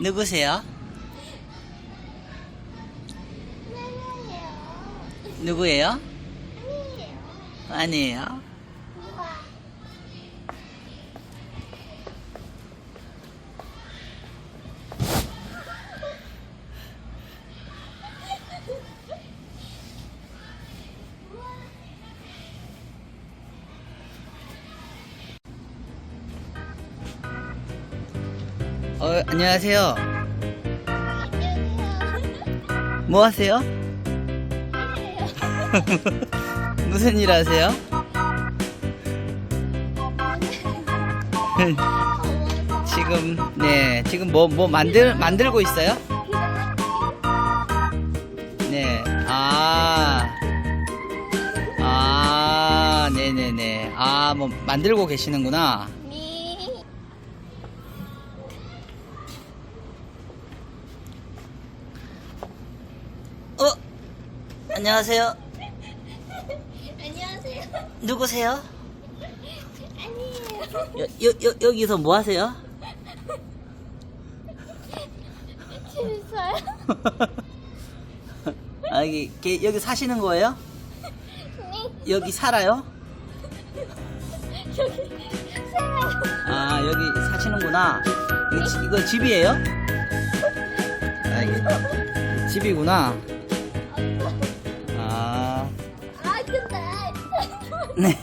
누구세요? 누구예요? 아니에요. 어, 안녕하세요. 뭐 하세요? 무슨 일 하세요? 지금 네 지금 뭐뭐 만들 만들고 있어요? 네. 아. 아, 네네네. 아, 뭐 만들고 계시는구나. 안녕하세요. 안녕하세요. 누구세요? 아니에요. 여, 여, 여, 여기서 뭐 하세요? 재밌어요? 아, 여기, 게- 여기 사시는 거예요? 네. 여기 살아요? 여기 살아요. 아, 여기 사시는구나. 이거, 지- 이거 집이에요? 아, 이게 집이구나. 네.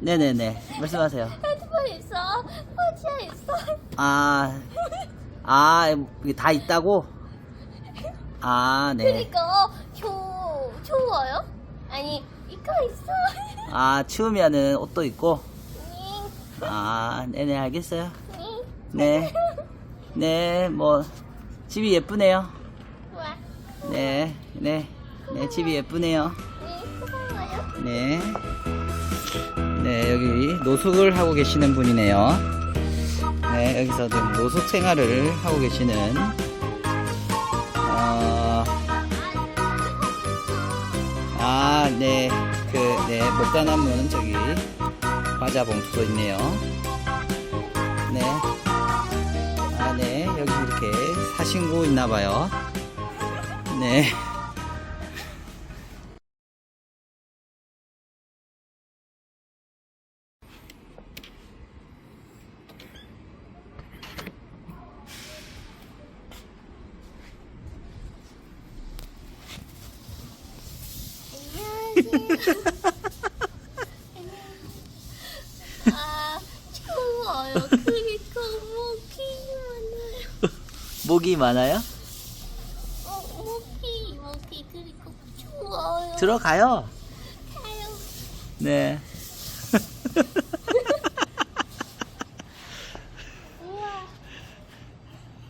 네네네. 말씀하세요. 핸드폰 있어. 포치에 있어. 아, 아, 이게 다 있다고? 아, 네. 그리고 조 좋아요? 아니 이거 있어. 아, 추우면은 옷도. 네. 아, 네네, 알겠어요. 네. 네. 네, 뭐, 집이 예쁘네요. 와. 네, 네. 네, 집이 예쁘네요. 네. 고마워요. 네. 네, 여기 노숙을 하고 계시는 분이네요. 네, 여기서 지금 노숙 생활을 하고 계시는, 어, 아, 네. 그, 네, 남은 저기, 과자 봉투도 있네요. 네. 아, 네. 여기 이렇게 사신구 있나봐요. 네. 안녕하세요. 아 추워요. 그리고 목이 많아요. 목이 많아요? 어, 목이 목이 그리고 추워요. 들어가요. 가요. 네. 우와.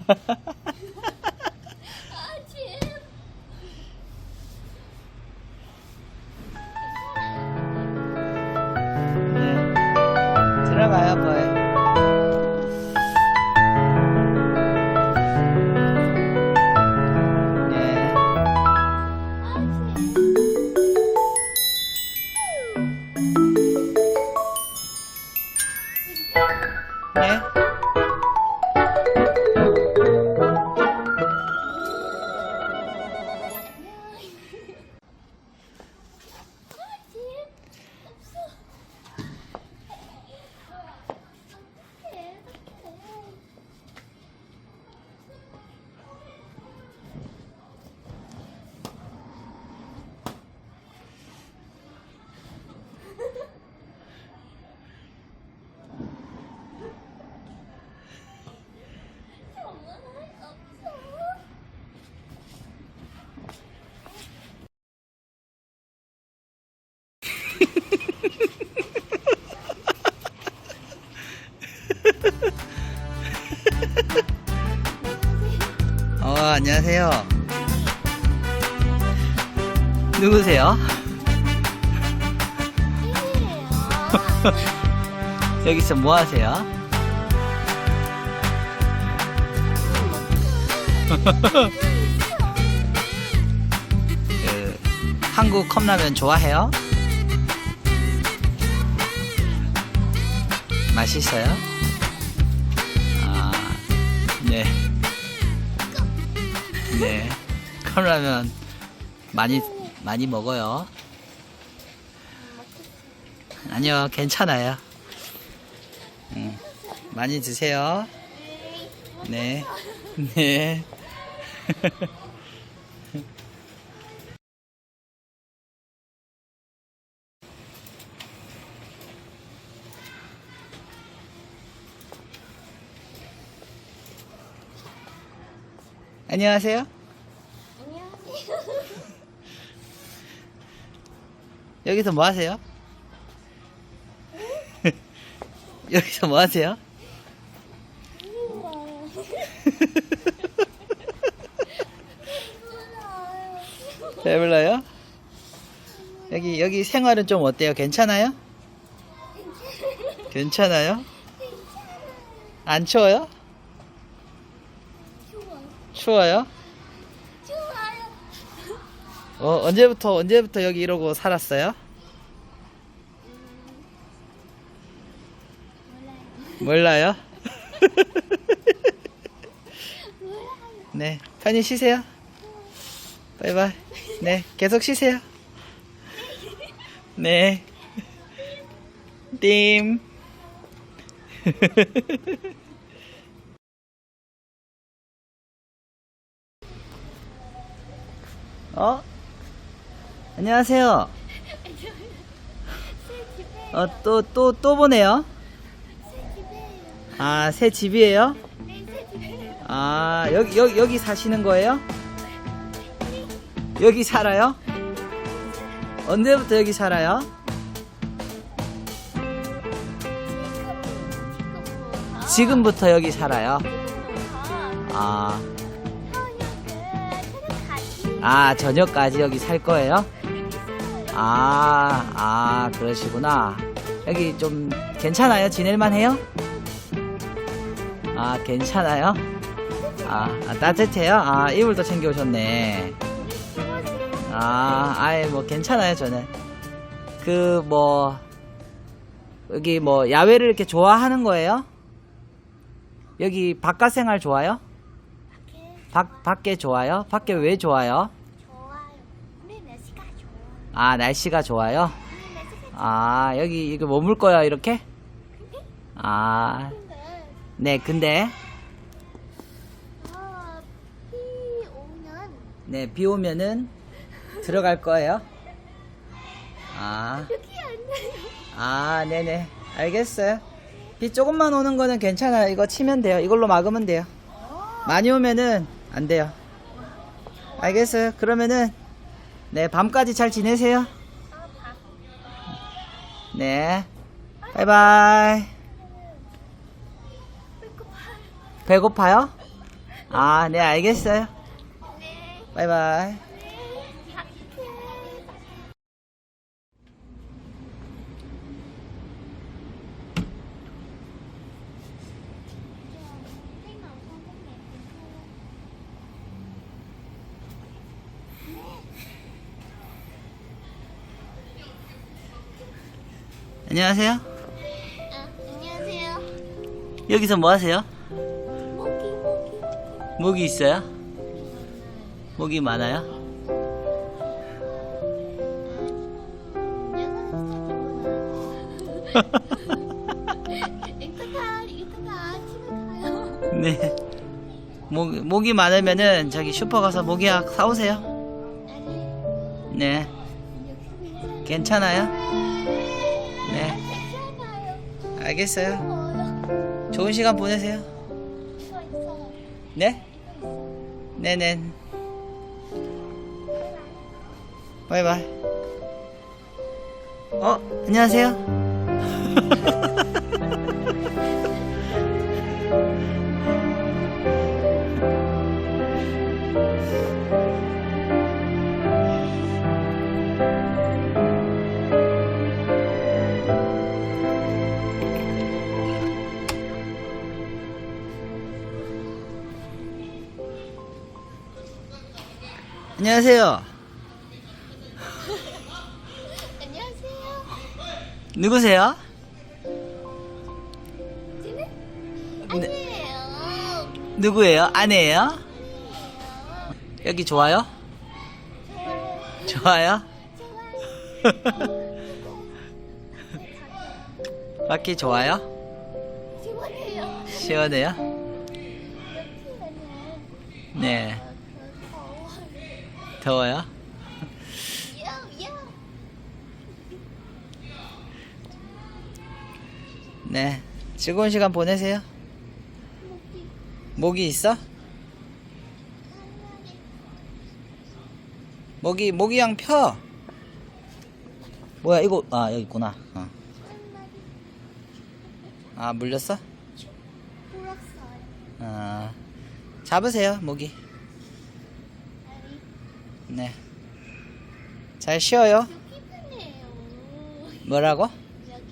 안녕하세요. 누구세요? 여기서 뭐 하세요? 그, 한국 컵라면 좋아해요? 맛있어요? 아, 네. 네. 컵라면 많이 많이 먹어요. 아니요, 괜찮아요. 음, 많이 드세요. 네. 네. 안녕하세요. 안녕하세요. 여기서 뭐 하세요? 여기서 뭐 하세요? 배불러요? 여기 여기 생활은 좀 어때요? 괜찮아요? 괜찮아요? 안 추워요? 좋아요. 추워요? 좋아요. 어, 언제부터 언제부터 여기 이러고 살았어요? 몰라요? 네, 편히 쉬세요. 바이바이. 네, 계속 쉬세요. 네. 띵. 어? 안녕하세요. 어, 또, 또, 또 보네요. 아, 새 집이에요? 아, 여기, 여기, 여기 사시는 거예요? 여기 살아요? 언제부터 여기 살아요? 지금부터 여기 살아요? 아, 아, 저녁까지 여기 살 거예요? 아, 아, 그러시구나. 여기 좀 괜찮아요? 지낼만 해요? 아, 괜찮아요? 아, 아, 따뜻해요? 아, 이불도 챙겨오셨네. 아, 아예 뭐 괜찮아요, 저는. 그, 뭐, 여기 뭐, 야외를 이렇게 좋아하는 거예요? 여기 바깥 생활 좋아요? 밖, 밖에 좋아요? 밖에 왜 좋아요? 아, 날씨가 좋아요? 아, 여기, 이거 머물 거야, 이렇게? 아, 네, 근데, 네, 비 오면은 들어갈 거예요? 아, 아, 네네. 알겠어요. 비 조금만 오는 거는 괜찮아요. 이거 치면 돼요. 이걸로 막으면 돼요. 많이 오면은 안 돼요. 알겠어요. 그러면은, 네, 밤까지 잘 지내세요. 네. 바이바이. 배고파요? 아, 네, 알겠어요. 바이바이. 안녕하세요. 안녕하세요. 여기서 뭐 하세요? 모기 모기. 모기 있어요? 모기 많아요? 이따가 이따가 집에 가요. 네. 모, 모기 많으면은 저기 슈퍼 가서 모기약 사오세요. 아니 네. 여기 괜찮아요? 알겠어요. 좋은 시간 보내세요. 네? 네네. 바이바이. 어, 안녕하세요. 안녕하세요. 안녕하세요. 누구세요? 쟤는 아니에요. 누구예요? 아내예요? 여기 좋아요? 좋아요. 좋아요? 바퀴 좋아요? 시원해요. 시원해요? 네. 더워요? 네. 즐거운 시간 보내세요. 모기 있어? 모기, 모기양 펴! 뭐야, 이거, 아, 여기 있구나. 어. 아, 물렸어? 아, 잡으세요, 모기. 네. 잘 쉬어요. 뭐라고? 여기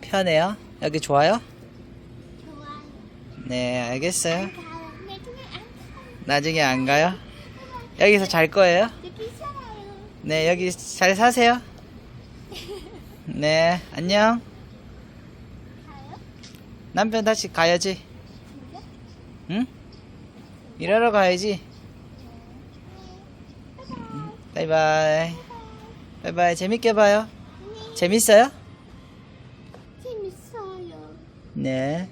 편해요. 편해요? 여기 좋아요? 네, 알겠어요. 가요. 나중에 안 가요. 여기서 잘 거예요? 네, 여기 잘 사세요. 네, 안녕. 가요? 남편 다시 가야지. 응? 일하러 가야지. 네. 바이바이. 바이바이. 재밌게 봐요. 네. 재밌어요? 재밌어요. 네.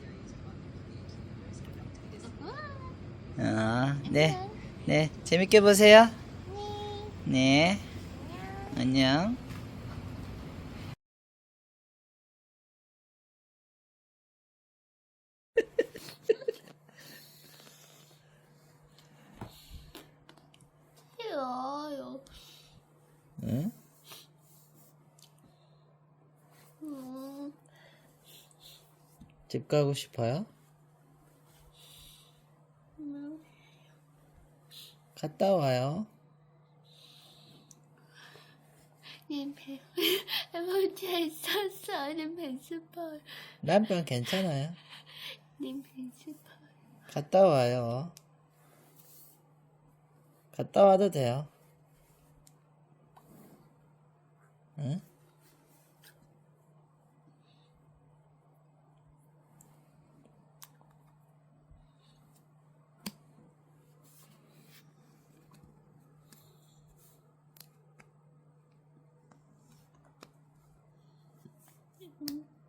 아, 네. 네, 재밌게 보세요. 네. 네. 안녕. 싫어요. 응? 음, 집 가고 싶어요? 음, 갔다 와요. 님 배, 혼자 있었어. 님 배스퍼. 남편 괜찮아요. 님 배스퍼. 갔다 와요. 갔다 와도 돼요. 嗯。嗯